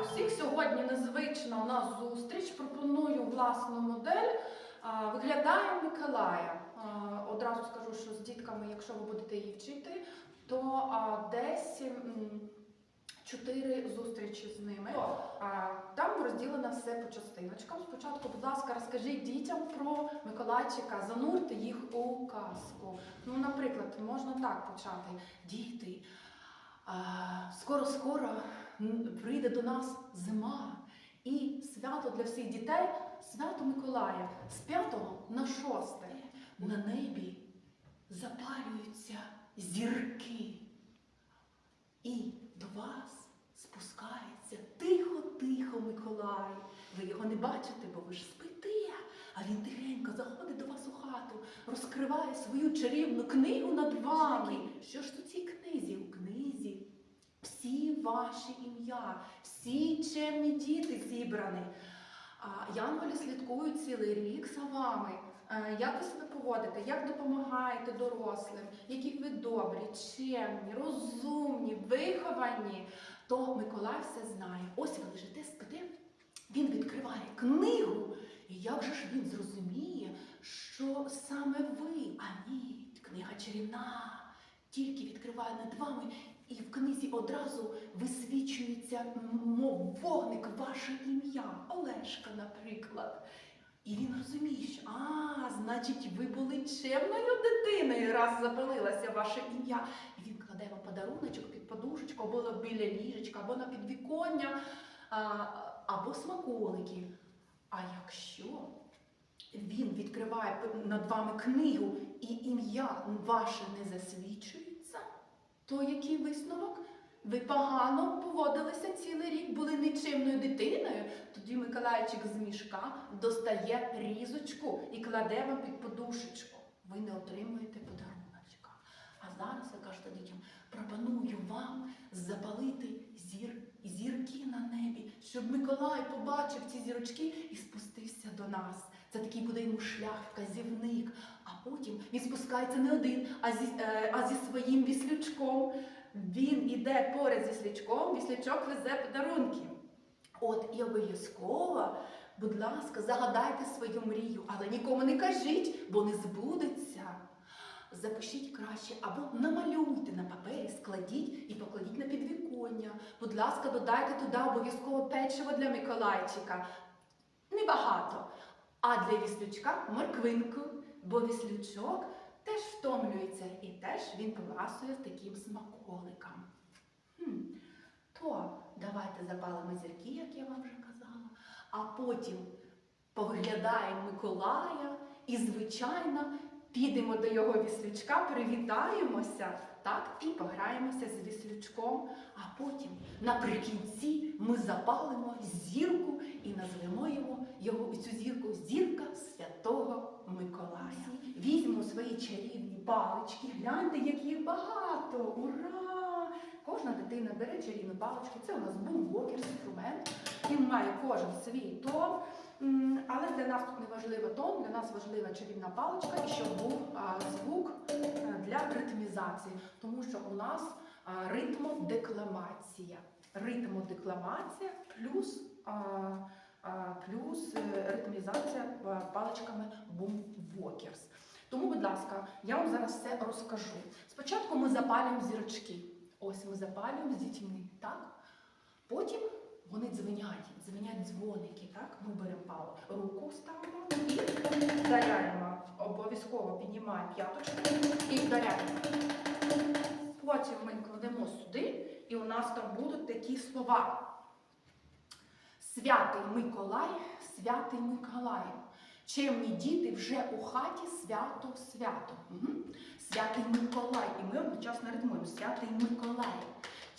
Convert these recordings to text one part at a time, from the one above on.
усіх. Сьогодні незвична у нас зустріч. Пропоную власну модель. Виглядає Миколая. Одразу скажу, що з дітками, якщо ви будете її вчити, то десь чотири зустрічі з ними. Там розділено все по частиночкам. Спочатку, будь ласка, розкажіть дітям про Миколайчика, занурте їх у казку. Ну, наприклад, можна так почати. Діти, скоро-скоро прийде до нас зима. І свято для всіх дітей свято Миколая з 5 на 6 на небі запалюються зірки. І до вас спускається тихо-тихо Миколай. Ви його не бачите, бо ви ж спите. А він тихенько заходить до вас у хату, розкриває свою чарівну книгу над вами. Що ж у цій книзі? У книзі ваші ім'я, всі чемні діти зібрані. Янголі слідкують цілий рік за вами. Е, Як ви себе поводите, як допомагаєте дорослим, які ви добрі, чемні, розумні, виховані, то Миколай все знає. Ось ви лежите, спите, він відкриває книгу. І як же ж він зрозуміє, що саме ви, а ні, книга чарівна, тільки відкриває над вами, і в книзі одразу висвічується, мов вогник, ваше ім'я, Олешка, наприклад. І він розуміє, що а, значить, ви були чемною дитиною, раз запалилося ваше ім'я. І він кладе вам подаруночок під подушечку, або біля ліжечка, або на підвіконня, або смаколики. А якщо він відкриває над вами книгу і ім'я ваше не засвідчується, то який висновок? Ви погано поводилися цілий рік, були нечимною дитиною. Тоді Миколайчик з мішка достає різочку і кладе вам під подушечку. Ви не отримуєте подаруночка. А зараз ви кажете дітям, пропоную вам запалити зір, зірки на небі, щоб Миколай побачив ці зірочки і спустився до нас. Це такий буде йому шлях, вказівник. А потім він спускається не один, а зі, е, а зі своїм віслючком. Він іде поряд зі слічком, віслючок везе подарунки. От і обов'язково, будь ласка, загадайте свою мрію, але нікому не кажіть, бо не збудеться. Запишіть краще або намалюйте на папері, складіть і покладіть на підвіконня. Будь ласка, додайте туди обов'язково печиво для Миколайчика. Небагато. А для віслючка морквинку, бо віслючок теж втомлюється і теж він поласує таким смаколиком. Хм. То давайте запалимо зірки, як я вам вже казала, а потім поглядаємо Миколая і, звичайно, підемо до його віслючка, привітаємося, так, і пограємося з віслючком. А потім наприкінці ми запалимо зірку і назвемо його, його цю зірку зірка Святого Миколая. Візьмемо свої чарівні палички, гляньте, як їх багато! Ура! Кожна дитина бере чарівну паличку. Це у нас бумвокер, інструмент. Він має кожен свій тон. Але для нас тут не важливий тон, для нас важлива чарівна паличка і щоб був звук для ритмізації, тому що у нас ритмодекламація. Ритмодекламація плюс, плюс е, ритмізація а, паличками бумвокерс. Тому, будь ласка, я вам зараз все розкажу. Спочатку ми запалюємо зірочки. Ось ми запалюємо з дітьми, так? Потім вони дзвенять, дзвенять дзвоники, так? Ми беремо палу, руку ставимо і вдаряємо. Обов'язково піднімаємо п'яточку і вдаряємо. Потім ми кладемо сюди, і у нас там будуть такі слова. Святий Миколай, святий Миколай. Чемні діти вже у хаті свято свято. Угу. Святий Миколай. І ми одночасно ритмуємо. Святий Миколай.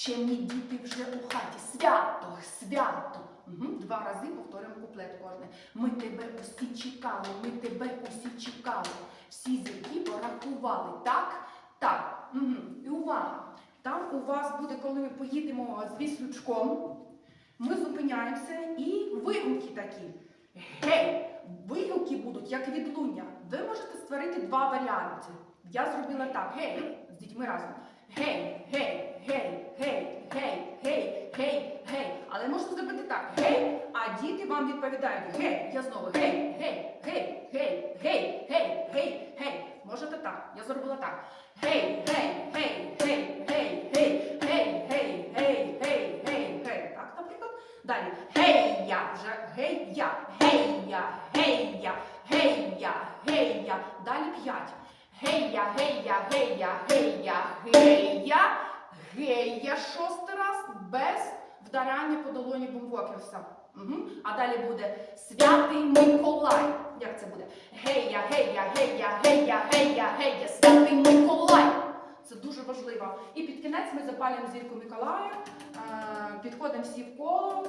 Чемні діти вже у хаті. Свято, свято. Угу. Два рази повторюємо куплет кожне. Ми тебе усі чекали, ми тебе усі чекали. Всі зірки порахували. Так? Так. Угу. І увага! Там у вас буде, коли ми поїдемо з віслючком, ми зупиняємося і вигуки такі. Гей! Вигуки будуть як відлуння. Ви можете створити два варіанти. Я зробила так: гей, з дітьми разом. Гей, гей, гей, гей, гей, гей. Але можна зробити так. Гей, а діти вам відповідають гей. Я знову гей, гей, гей, гей, гей, гей, гей, гей. Можете так. Я зробила так. Гей, гей, гей, гей, гей, гей, гей, гей, гей, гей, гей, гей. Так, наприклад. Далі. Гей, я, вже гей, я, гей, я, гей, я, гей, я, гей, я. Далі п'ять. Гей, я, гей, я, гей, я, гей, я, гей, я, гей, я шостий раз без вдаряння по долоні бомбокерса. Угу. А далі буде Святий Миколай. Як це буде? Гей, я, гей, я, гей, я, гей, я, гей, я, гей, я, Святий Миколай. Це дуже важливо. І під кінець ми запалюємо зірку Миколая, е, підходимо всі в коло,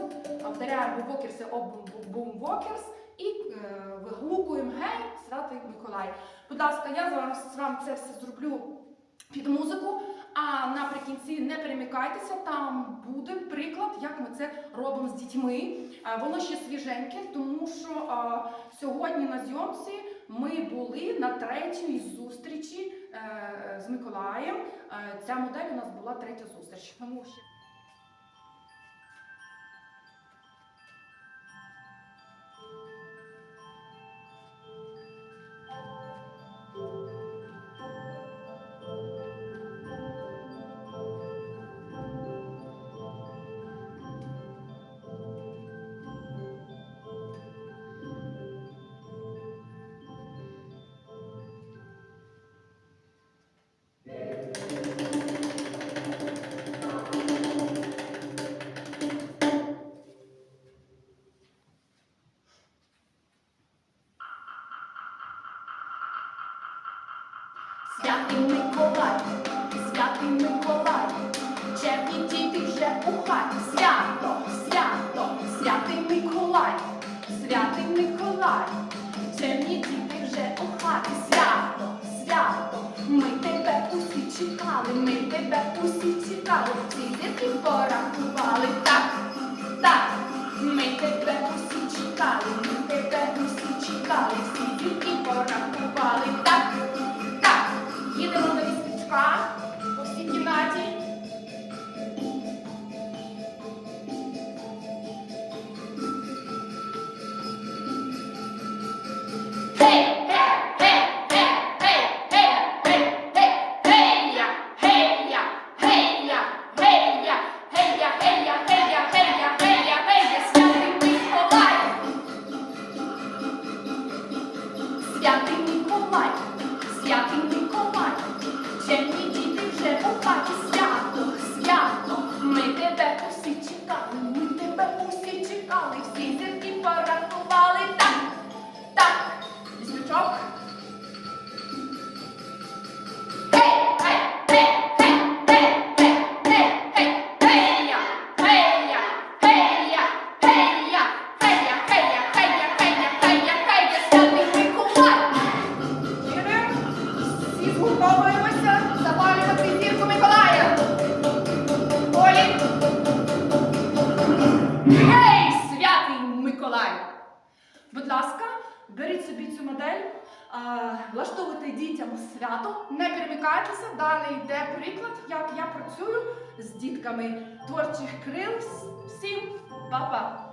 вдаряємо бумбокерси об бум- бумбокерс і е, вигукуємо гей, святий Миколай. Будь ласка, я зараз вам це все зроблю під музику. А наприкінці не перемикайтеся, там буде приклад, як ми це робимо з дітьми. Воно ще свіженьке, тому що сьогодні на зйомці ми були на третій зустрічі е, з Миколаєм. Е, Ця модель у нас була третя зустріч. Тому що Святий Миколай, святий Миколай, червні діти вже у хаті. Свято, свято, святий Миколай, святий Миколай, червні діти вже у хаті. Свято, свято, ми тебе усі чекали, ми тебе усі чекали, всі зірки порахували. Так, так, ми тебе усі чекали, ми тебе усі чекали, всі зірки порахували. Так, святий Миколай. Святий Миколай, святий Миколай, чемні діти вже у хаті свято, беріть собі цю модель, влаштовуйте дітям свято, не перемикайтеся, далі йде приклад, як я працюю з дітками творчих крил. Всім па-па!